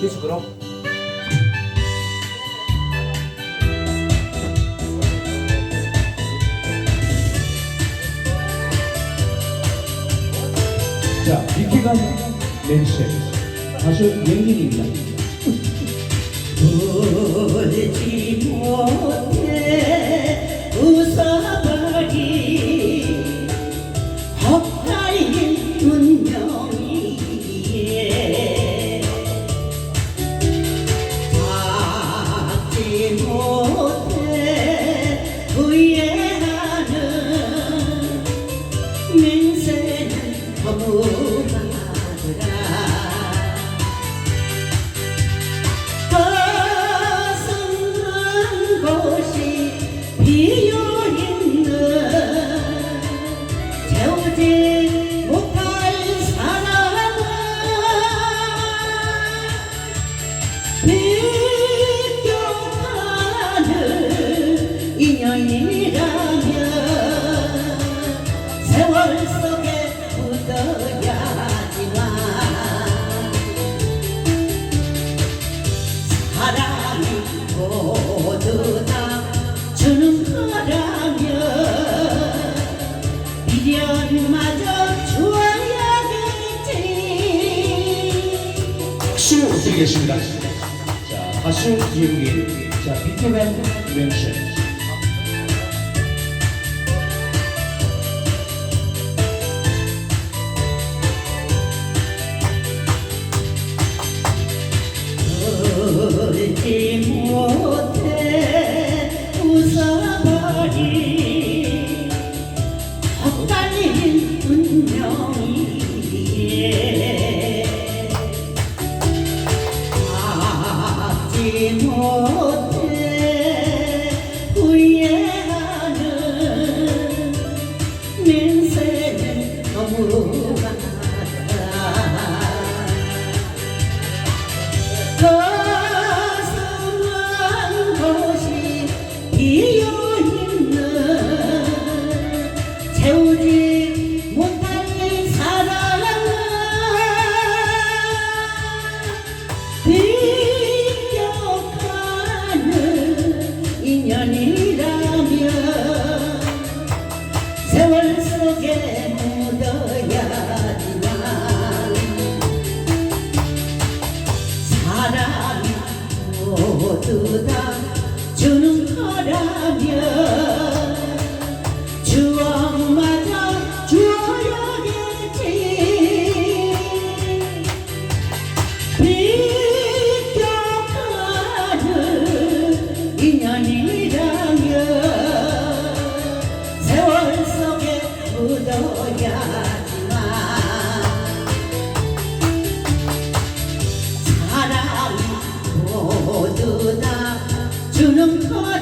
계속 그럼. 자, 미키간 멘션 가수 예민입니다. 울지 못 이라면 세월 속에 묻어야지만 사랑이 모두 다 주는 거라면 미련마저 주어야겠지 박수 드리겠습니다. 자, 가수 예민. 자, 미키간 멘션. 울지 못해 웃어버린 헛갈린 운명이기에. 닿지 못해 인연이라면 세월 속에 묻어야지만 사랑이 모두 다 주는 거라면 사